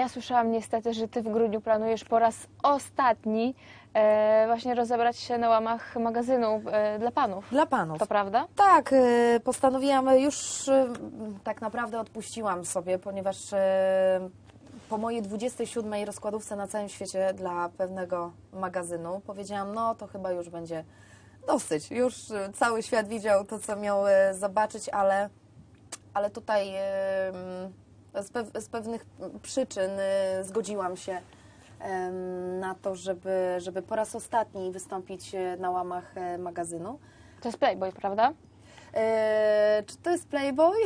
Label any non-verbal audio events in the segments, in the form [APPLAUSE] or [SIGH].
Ja słyszałam niestety, że ty w grudniu planujesz po raz ostatni e, właśnie rozebrać się na łamach magazynu e, dla panów. Dla panów. To prawda? Tak, y, postanowiłam, już y, tak naprawdę odpuściłam sobie, ponieważ y, po mojej 27 rozkładówce na całym świecie dla pewnego magazynu powiedziałam, no to chyba już będzie dosyć. Już y, cały świat widział to, co miał y, zobaczyć, ale, ale tutaj y, z, pew, z pewnych przyczyn y, zgodziłam się na to, żeby, żeby po raz ostatni wystąpić y, na łamach y, magazynu. To jest Playboy, prawda? Eee, czy to jest Playboy?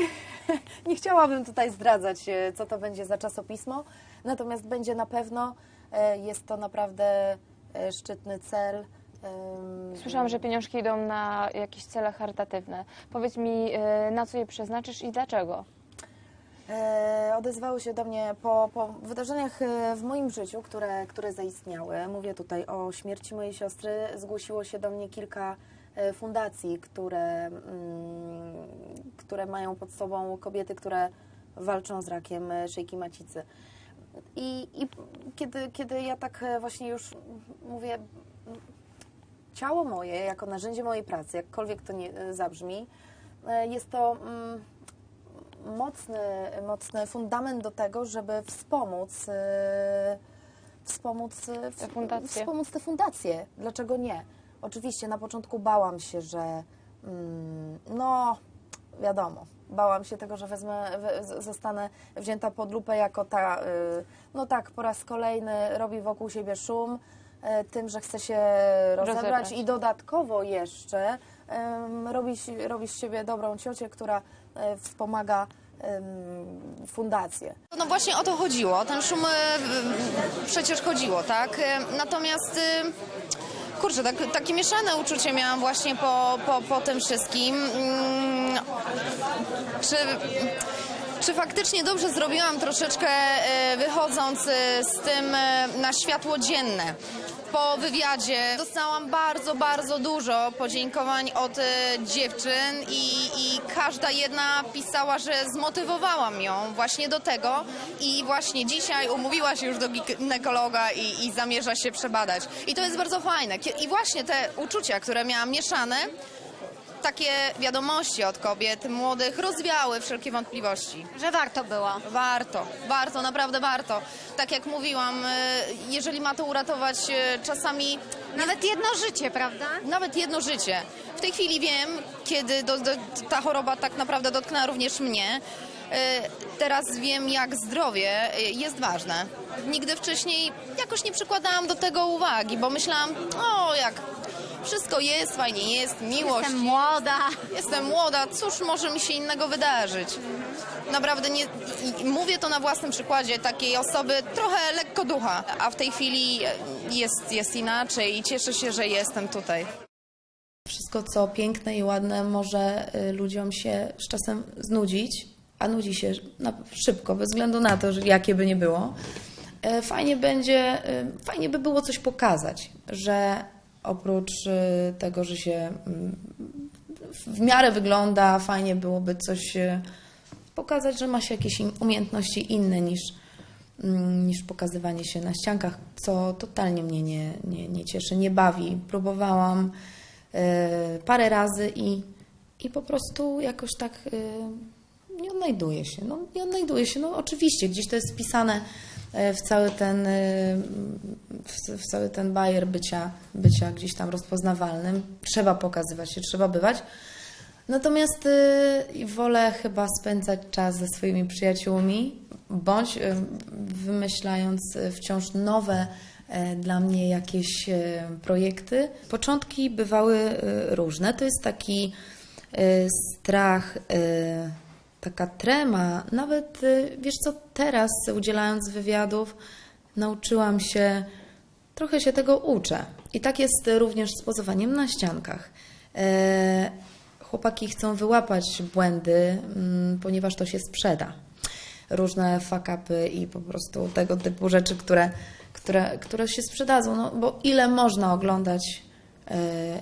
[LAUGHS] Nie chciałabym tutaj zdradzać, co to będzie za czasopismo, natomiast będzie na pewno, e, jest to naprawdę szczytny cel. Słyszałam, że pieniążki idą na jakieś cele charytatywne. Powiedz mi, na co je przeznaczysz i dlaczego? E, odezwały się do mnie po, po wydarzeniach e, w moim życiu, które, które zaistniały. Mówię tutaj o śmierci mojej siostry. Zgłosiło się do mnie kilka e, fundacji, które, mm, które mają pod sobą kobiety, które walczą z rakiem szyjki macicy. I, i kiedy, kiedy ja tak właśnie już mówię, ciało moje jako narzędzie mojej pracy, jakkolwiek to nie zabrzmi, jest to mm, mocny, mocny fundament do tego, żeby wspomóc, e, wspomóc, w- Te fundacje. wspomóc te fundacje. Dlaczego nie? Oczywiście na początku bałam się, że mm, no wiadomo, bałam się tego, że wezmę, zostanę wzięta pod lupę jako ta, y, no tak, po raz kolejny robi wokół siebie szum, y, tym, że chce się rozebrać, Rozebrać. i dodatkowo jeszcze robi, robi z siebie dobrą ciocię, która y, wspomaga fundację. No właśnie o to chodziło. Ten szum e, przecież chodziło, tak? E, Natomiast e, kurczę, tak, takie mieszane uczucie miałam właśnie po, po, po tym wszystkim. Mm, Czy, czy faktycznie dobrze zrobiłam troszeczkę e, wychodząc e, z tym e, na światło dzienne? Po wywiadzie dostałam bardzo, bardzo dużo podziękowań od e, dziewczyn i, i każda jedna pisała, że zmotywowałam ją właśnie do tego i właśnie dzisiaj umówiła się już do ginekologa i, i zamierza się przebadać. I to jest bardzo fajne. I właśnie te uczucia, które miałam mieszane, takie wiadomości od kobiet młodych rozwiały wszelkie wątpliwości. Że warto było. Warto, warto, naprawdę warto. Tak jak mówiłam, e, jeżeli ma to uratować e, czasami Nawet jedno życie, prawda? nawet jedno życie. W tej chwili wiem, kiedy do, do, ta choroba tak naprawdę dotknęła również mnie. E, Teraz wiem, jak zdrowie jest ważne. Nigdy wcześniej jakoś nie przykładałam do tego uwagi, bo myślałam, o jak wszystko jest, fajnie jest, miłość. Jestem młoda. Jestem młoda, cóż może mi się innego wydarzyć? Naprawdę nie, i mówię to na własnym przykładzie takiej osoby trochę lekko ducha, a w tej chwili jest, jest inaczej i cieszę się, że jestem tutaj. Wszystko, co piękne i ładne, może y, ludziom się z czasem znudzić, a nudzi się na, szybko, bez względu na to, jakie by nie było. E, Fajnie będzie, y, fajnie by było coś pokazać, że oprócz y, tego, że się mm, w miarę wygląda, fajnie byłoby coś y, pokazać, że ma się jakieś umiejętności inne niż, mm, niż pokazywanie się na ściankach, co totalnie mnie nie, nie, nie cieszy, nie bawi. Próbowałam e, parę razy i, i po prostu jakoś tak nie odnajduję się. No, nie odnajduję się. No oczywiście, gdzieś to jest wpisane w cały ten, e, w, cały ten bajer bycia, bycia gdzieś tam rozpoznawalnym. Trzeba pokazywać się, trzeba bywać. Natomiast y, wolę chyba spędzać czas ze swoimi przyjaciółmi, bądź wymyślając wciąż nowe dla mnie jakieś projekty. Początki bywały różne. To jest taki strach, taka trema. Nawet, y, wiesz co, teraz udzielając wywiadów, nauczyłam się, trochę się tego uczę. I tak jest również z pozowaniem na ściankach. E, chłopaki chcą wyłapać błędy, mm, ponieważ to się sprzeda. Różne fuck-upy i po prostu tego typu rzeczy, które, które, które się sprzedadzą. No, bo ile można oglądać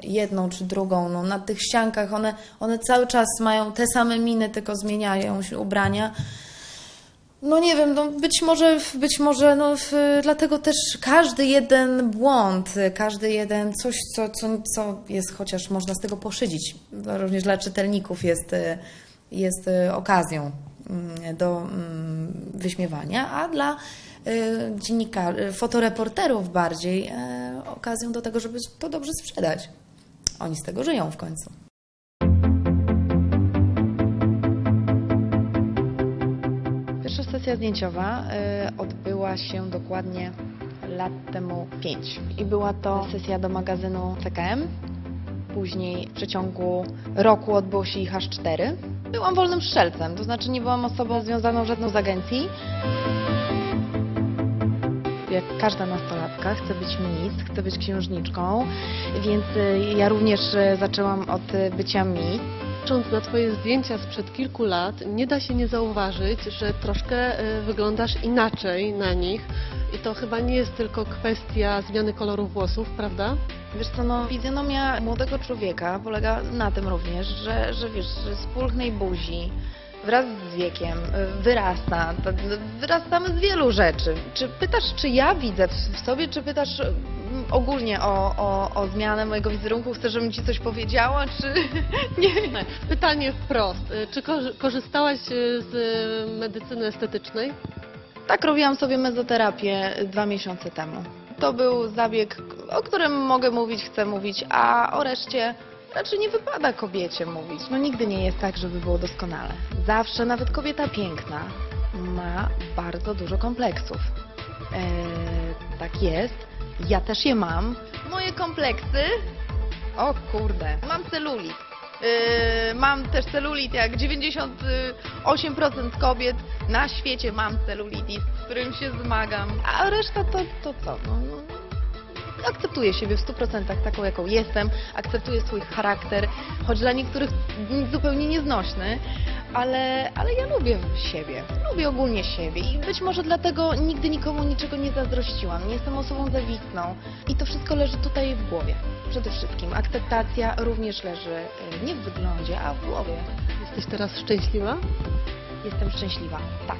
jedną czy drugą, no, na tych ściankach one, one cały czas mają te same miny, tylko zmieniają się ubrania. No nie wiem, no być może, być może no, w, dlatego też każdy jeden błąd, każdy jeden coś, co, co, co jest, chociaż można z tego poszydzić, również dla czytelników jest, jest okazją mm, do mm, wyśmiewania, a dla dziennikarzy, fotoreporterów bardziej e, okazją do tego, żeby to dobrze sprzedać. Oni z tego żyją w końcu. Pierwsza sesja zdjęciowa y, odbyła się dokładnie lat temu 5 i była to sesja do magazynu CKM. Później w przeciągu roku odbyło się ich aż cztery. Byłam wolnym strzelcem, to znaczy nie byłam osobą związaną żadną z agencji. Jak każda nastolatka chce być Miss, chce być księżniczką, więc y, ja również y, zaczęłam od y, bycia Miss. Patrząc na Twoje zdjęcia sprzed kilku lat, nie da się nie zauważyć, że troszkę wyglądasz inaczej na nich. I to chyba nie jest tylko kwestia zmiany koloru włosów, prawda? Wiesz co, no, fizjonomia młodego człowieka polega na tym również, że, że wiesz, że z pulchnej buzi wraz z wiekiem y, wyrasta, wyrastamy z wielu rzeczy. Czy pytasz, czy ja widzę w, sobie, czy pytasz mm, ogólnie o, o, o zmianę mojego wizerunku? Chcesz, żebym ci coś powiedziała, czy [LAUGHS] nie? Pytanie wprost. E, Czy korzy- korzystałaś z medycyny estetycznej? Tak robiłam sobie mezoterapię dwa miesiące temu. To był zabieg, o którym mogę mówić, chcę mówić, a o reszcie raczej nie wypada kobiecie mówić. No nigdy nie jest tak, żeby było doskonale. Zawsze, nawet kobieta piękna, ma bardzo dużo kompleksów. Eee, tak jest. Ja też je mam. Moje kompleksy... O kurde, mam celulit. Yy, mam też celulit, jak 98% kobiet na świecie mam celulitis, z którym się zmagam. A reszta to, to co? No, no, akceptuję siebie w 100% taką, jaką jestem, akceptuję swój charakter, choć dla niektórych zupełnie nieznośny, ale, ale ja lubię siebie, lubię ogólnie siebie i być może dlatego nigdy nikomu niczego nie zazdrościłam, nie jestem osobą zawistną i to wszystko leży tutaj w głowie. Przede wszystkim akceptacja również leży y, nie w wyglądzie, a w głowie. Jesteś teraz szczęśliwa? Jestem szczęśliwa, tak.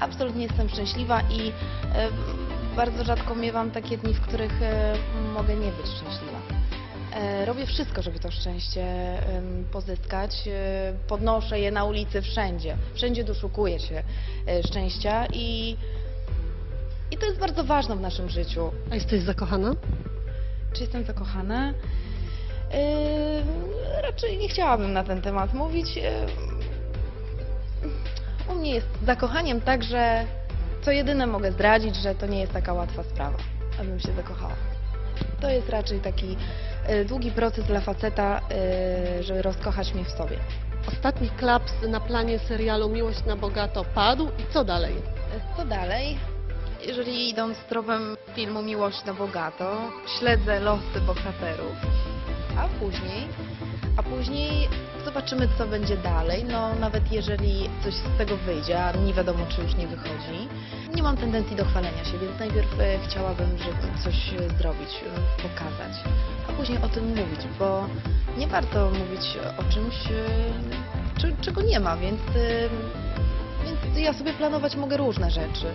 Absolutnie jestem szczęśliwa i e, bardzo rzadko miewam takie dni, w których e, mogę nie być szczęśliwa. E, robię wszystko, żeby to szczęście pozyskać. E, podnoszę je na ulicy wszędzie. Wszędzie doszukuję się szczęścia i, i to jest bardzo ważne w naszym życiu. A jesteś zakochana? Czy jestem zakochana? Yy, raczej nie chciałabym na ten temat mówić. Yy, u mnie jest zakochaniem tak, że co jedyne mogę zdradzić, że to nie jest taka łatwa sprawa, abym się zakochała. To jest raczej taki yy, długi proces dla faceta, yy, żeby rozkochać mnie w sobie. Ostatni klaps na planie serialu Miłość na Bogato padł i co dalej? Co dalej? Jeżeli idąc tropem filmu Miłość na Bogato, śledzę losy bohaterów, a później, a później zobaczymy, co będzie dalej. No, nawet jeżeli coś z tego wyjdzie, a nie wiadomo, czy już nie wychodzi, nie mam tendencji do chwalenia się, więc najpierw e, chciałabym, żeby coś e, zrobić, e, pokazać, a później o tym mówić, bo nie warto mówić o czymś, czy, czego nie ma, więc, więc ja sobie planować mogę różne rzeczy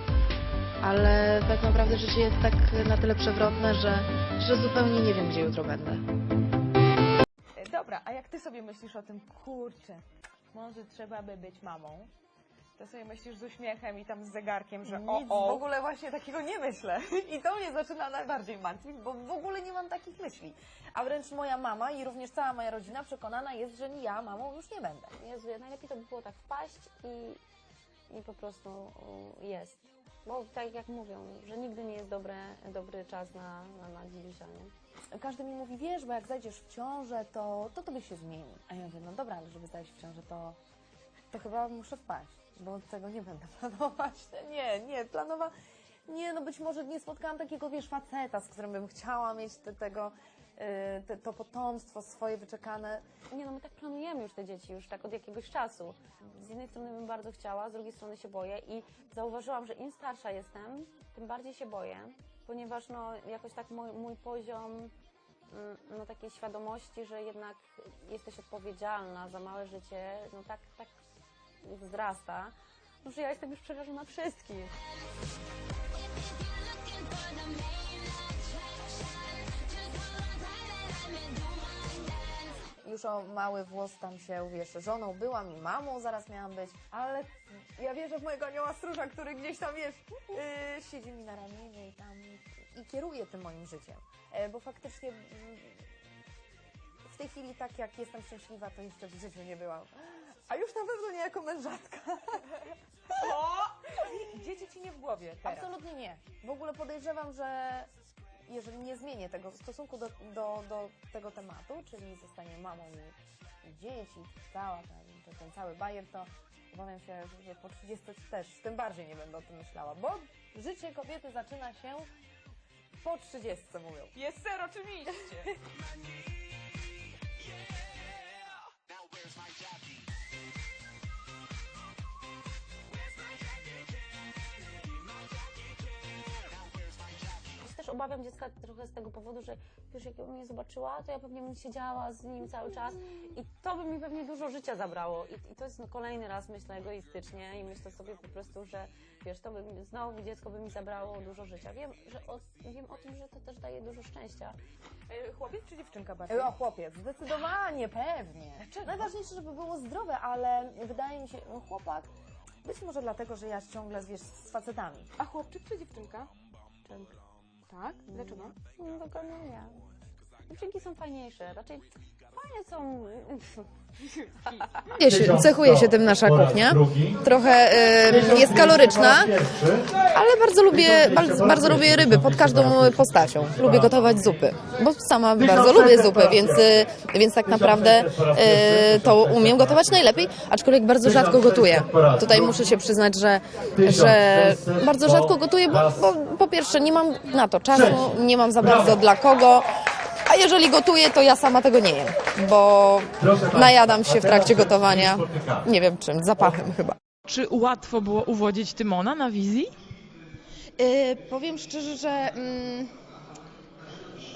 ale tak naprawdę życie jest tak na tyle przewrotne, że, że zupełnie nie wiem, gdzie jutro będę. Ty sobie myślisz o tym, kurczę, może trzeba by być mamą, to sobie myślisz z uśmiechem i tam z zegarkiem, że o, Nic o. w ogóle właśnie takiego nie myślę. [LAUGHS] I to mnie zaczyna najbardziej martwić, bo w ogóle nie mam takich myśli. A wręcz moja mama i również cała moja rodzina przekonana jest, że ja mamą już nie będę. Jezu, najlepiej to by było tak wpaść i, i po prostu jest. Bo tak jak mówią, że nigdy nie jest dobre, dobry czas na, na, na dziewicza, nie? Każdy mi mówi, wiesz, bo jak zajdziesz w ciążę, to, to tobie się zmieni. A ja mówię, no dobra, ale żeby zajść w ciążę, to, to chyba muszę wpaść, bo tego nie będę [LAUGHS] planować. Nie, nie, planowa... Nie, no być może nie spotkałam takiego, wiesz, faceta, z którym bym chciała mieć te, tego, te, to potomstwo swoje wyczekane. Nie no, my tak planujemy już te dzieci, już tak od jakiegoś czasu. Z jednej strony bym bardzo chciała, z drugiej strony się boję i zauważyłam, że im starsza jestem, tym bardziej się boję, ponieważ no jakoś tak mój, mój poziom mm, no, takiej świadomości, że jednak jesteś odpowiedzialna za małe życie, no tak, tak wzrasta, że ja jestem już przerażona wszystkim. Już o mały włos tam się, wiesz, żoną byłam i mamą zaraz miałam być, ale ja wierzę w mojego anioła stróża, który gdzieś tam, wiesz, yy, siedzi mi na ramieniu i tam i kieruje tym moim życiem. E, bo faktycznie mm, w tej chwili tak jak jestem szczęśliwa, to jeszcze w życiu nie byłam. A już na pewno nie jako mężatka. O! [LAUGHS] Dzieci ci nie w głowie teraz. Absolutnie nie. W ogóle podejrzewam, że jeżeli nie zmienię tego stosunku do, do, do tego tematu, czyli zostanie mamą i, i dzieci, cała ten, ten, ten cały bajer, to obawiam się, że po 30 też tym bardziej nie będę o tym myślała, bo życie kobiety zaczyna się po 30, mówią. Jest ser oczywiście. [LAUGHS] też obawiam dziecka trochę z tego powodu, że już jak mnie zobaczyła, to ja pewnie bym siedziała z nim cały czas i to by mi pewnie dużo życia zabrało. I, i to jest no, kolejny raz, myślę, egoistycznie i myślę sobie po prostu, że wiesz, to by mi, znowu dziecko by mi zabrało dużo życia. Wiem, że o, wiem o tym, że to też daje dużo szczęścia. E, Chłopiec czy dziewczynka bardziej? O, chłopiec, zdecydowanie, pewnie. Najważniejsze, żeby było zdrowe, ale wydaje mi się, no, chłopak, być może dlatego, że ja ciągle, wiesz, z facetami. A chłopczyk czy dziewczynka? Tak? Dlaczego? No, tylko no nie. Dziewczynki są fajniejsze, raczej fajnie są... [LAUGHS] Cechuje się tym nasza kuchnia. Trochę y, jest kaloryczna, ale bardzo lubię, bardzo, bardzo lubię ryby pod każdą postacią. Lubię gotować zupy, bo sama bardzo lubię zupy, więc, y, więc tak naprawdę y, to umiem gotować najlepiej, aczkolwiek bardzo rzadko gotuję. Tutaj muszę się przyznać, że, że bardzo rzadko gotuję, bo, bo po pierwsze nie mam na to czasu, nie mam za bardzo dla kogo. A jeżeli gotuję, to ja sama tego nie jem, bo najadam się w trakcie gotowania, nie wiem czym, zapachem chyba. Czy łatwo było uwodzić Tymona na wizji? Yy, powiem szczerze, że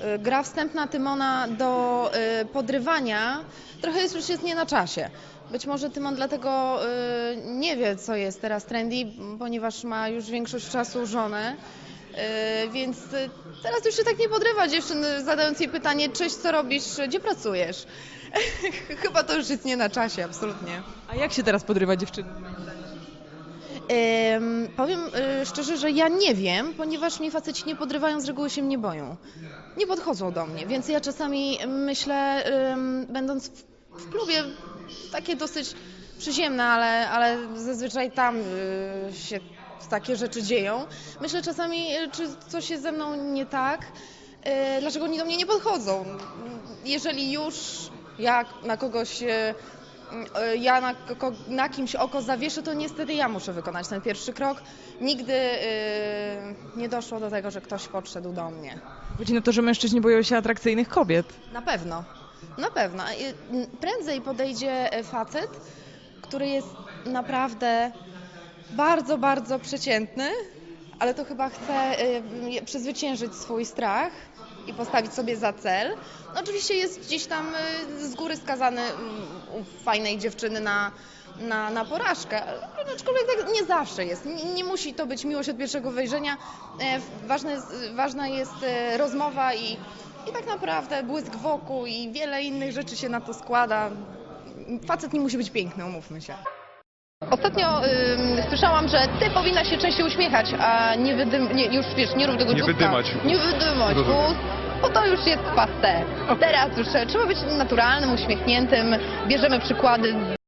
yy, gra wstępna Tymona do yy, podrywania trochę jest już jest nie na czasie. Być może Tymon dlatego yy, nie wie, co jest teraz trendy, ponieważ ma już większość czasu żonę. Yy, więc yy, teraz już się tak nie podrywa dziewczyn, zadając jej pytanie, cześć, co robisz, gdzie pracujesz? [LAUGHS] Chyba to już jest nie na czasie, absolutnie. A jak się teraz podrywa dziewczyny? Em, powiem y, szczerze, że ja nie wiem, ponieważ mnie faceci nie podrywają, z reguły się mnie boją. Nie podchodzą do mnie, więc ja czasami myślę, ym, będąc w, w klubie, takie dosyć przyziemne, ale, ale zazwyczaj tam y, się takie rzeczy dzieją. Myślę czasami, y, czy coś jest ze mną nie tak, y, dlaczego oni do mnie nie podchodzą. Jeżeli już ja na kogoś ja na, na kimś oko zawieszę, to niestety ja muszę wykonać ten pierwszy krok. Nigdy nie doszło do tego, że ktoś podszedł do mnie. Chodzi na to, że mężczyźni boją się atrakcyjnych kobiet. Na pewno. Na pewno. Prędzej podejdzie e, facet, który jest naprawdę bardzo, bardzo przeciętny, ale to chyba chce y, przezwyciężyć swój strach i postawić sobie za cel. No, oczywiście jest gdzieś tam y, z góry skazany mm, u fajnej dziewczyny na, na, na porażkę, aczkolwiek tak nie zawsze jest. Nie, nie musi to być miłość od pierwszego wejrzenia. E, Ważne jest, ważna jest e, rozmowa i, i tak naprawdę błysk wokół i wiele innych rzeczy się na to składa. Facet nie musi być piękny, umówmy się. Ostatnio ym, słyszałam, że ty powinnaś się częściej uśmiechać, a nie wydym... Nie, już wiesz, nie rób tego Nie dzióbka. wydymać. Nie wydymać Rozumiem. ust, bo to już jest paste. Teraz już e, trzeba być naturalnym, uśmiechniętym. Bierzemy przykłady